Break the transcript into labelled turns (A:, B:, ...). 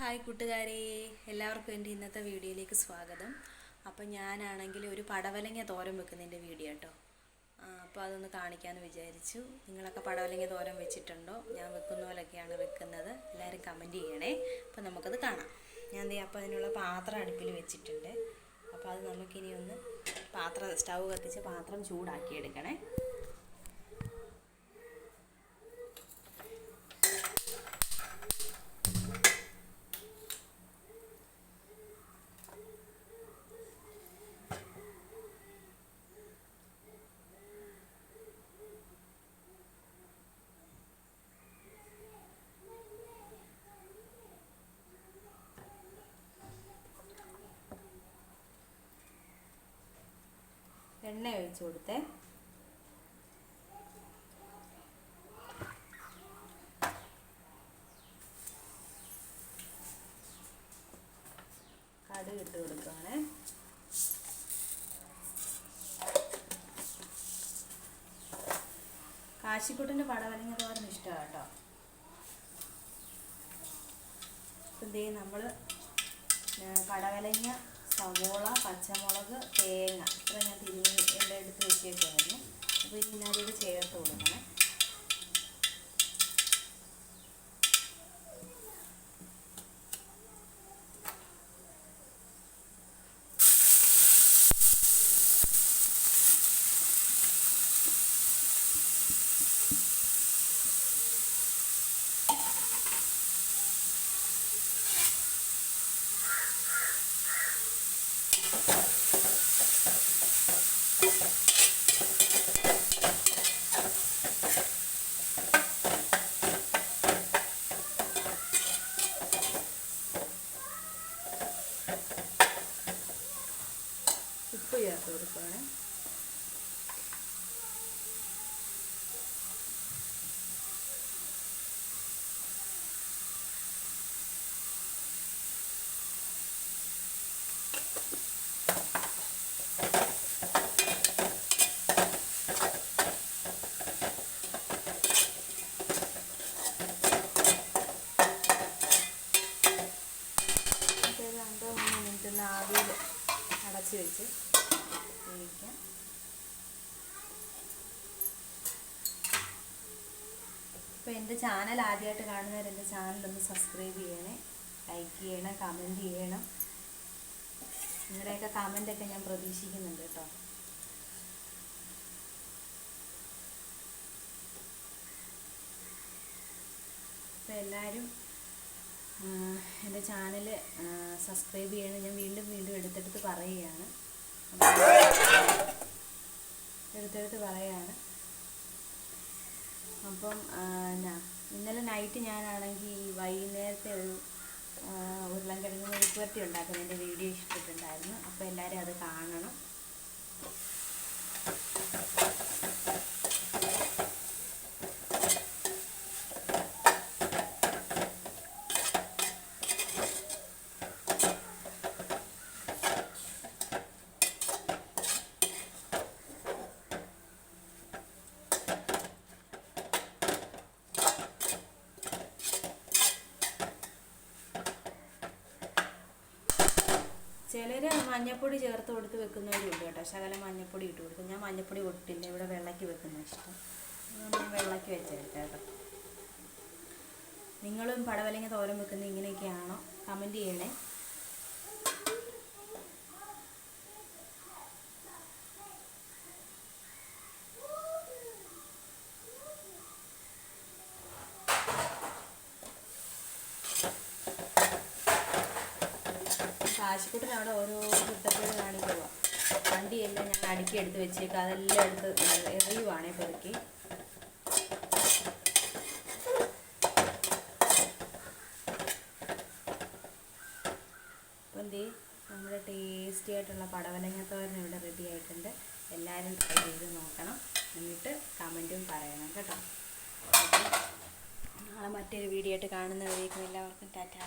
A: Hi കൂട്ടുകാരെ എല്ലാവർക്കും എന്റെ ഇന്നത്തെ വീഡിയോയിലേക്ക് സ്വാഗതം. അപ്പം ഞാനാണെങ്കിൽ ഒരു പടവലങ്ങ തോരൻ വെക്കുന്നതിന്റെ വീഡിയോ കേട്ടോ. അപ്പോൾ അതൊന്ന് കാണിക്കാമെന്ന് വിചാരിച്ചു. നിങ്ങളൊക്കെ പടവലങ്ങ തോരൻ വെച്ചിട്ടുണ്ടോ? ഞാൻ വെക്കുന്ന പോലെയൊക്കെയാണ് വെക്കുന്നത്. എല്ലാവരും കമന്റ് ചെയ്യണേ. അപ്പോൾ നമുക്കത് കാണാം. ഞാൻ ദേ അപ്പോൾ അതിനുള്ള പാത്രം അടുപ്പിൽ വെച്ചിട്ടുണ്ട്. അപ്പോൾ അത് നമുക്കിനി ഒന്ന് പാത്രം സ്റ്റൗ കത്തിച്ച് പാത്രം ചൂടാക്കി എടുക്കണേ എണ്ണ ഒഴിച്ച് കൊടുത്തേ. കടുക് ഇട്ട് കൊടുക്കുകയാണ് കാശിക്കുട്ടിന്റെ പടവലങ്ങ തോരൻ ഇഷ്ടമാണ് കേട്ടോ. ഇതേ നമ്മൾ പടവലങ്ങ സവോള പച്ചമുളക് തേങ്ങ ഇത്ര ഞാൻ തിരിഞ്ഞ് എടുത്ത് വെച്ചേക്കായിരുന്നു അപ്പോൾ ഇനി അതിൽ ചേർത്ത് കൊടുക്കണേ ചേർത്ത് കൊടുക്കുകയാണ്. ആവിയിൽ അടച്ച് വെച്ച് വേവിക്കാം എന്റെ ചാനൽ ആദ്യമായിട്ട് കാണുന്നവർ ചാനൽ ഒന്ന് സബ്സ്ക്രൈബ് ചെയ്യണേ. ലൈക്ക് ചെയ്യണം കമന്റ് ചെയ്യണം. നിങ്ങളുടെയൊക്കെ കമന്റൊക്കെ ഞാൻ പ്രതീക്ഷിക്കുന്നുണ്ട് കേട്ടോ. അപ്പോൾ എല്ലാവരും എന്റെ ചാനൽ സബ്സ്ക്രൈബ് ചെയ്യണം. ഞാൻ വീണ്ടും വീണ്ടും എടുത്തെടുത്ത് പറയുകയാണ്. എടുത്തെടുത്ത് പറയാണ്. അപ്പം ഇന്നലെ നൈറ്റ് ഞാനാണെങ്കിൽ വൈകുന്നേരത്തെ ഒരു ഉരുളൻകിഴങ്ങ് മെഴുക്കുവരത്തി ഉണ്ടാക്കുന്നതിന്റെ വീഡിയോ ഇഷ്ടപ്പെട്ടിട്ടുണ്ടായിരുന്നു. അപ്പോൾ എല്ലാവരും അത് കാണണം. ചിലർ മഞ്ഞപ്പൊടി ചേർത്ത് കൊടുത്ത് വെക്കുന്നവരും ഉണ്ട് കേട്ടോ. ശകലം മഞ്ഞപ്പൊടി ഇട്ട് കൊടുക്കും. ഞാൻ മഞ്ഞപ്പൊടി ഒട്ടില്ല. ഇവിടെ വെള്ളയ്ക്ക് വെക്കുന്ന ഇഷ്ടം. ഞാൻ വെള്ളയ്ക്ക് വെച്ചേക്കാം കേട്ടോ. നിങ്ങളും പടവലങ്ങ തോരം വെക്കുന്നത് ഇങ്ങനെയൊക്കെയാണോ? കമന്റ് ചെയ്യണേ. കാശിക്കുട്ടൻ അവിടെ ഓരോ കുത്തപ്പേര് കാണിക്കുക വണ്ടിയെല്ലാം ഞാൻ അടുക്കി എടുത്ത് വെച്ചേക്കാം. അതെല്ലാം എടുത്ത് എറിയുവാണേ പെറുക്കി അപ്പം നമ്മുടെ ടേസ്റ്റി ആയിട്ടുള്ള പടവലങ്ങത്തോരൻ ഇവിടെ റെഡി ആയിട്ടുണ്ട്. എല്ലാവരും ട്രൈ ചെയ്ത് നോക്കണം. എന്നിട്ട് കമന്റും പറയണം കേട്ടോ. നാളെ മറ്റൊരു വീഡിയോ ആയിട്ട് കാണുന്നവരേക്കും എല്ലാവർക്കും ടാറ്റാ.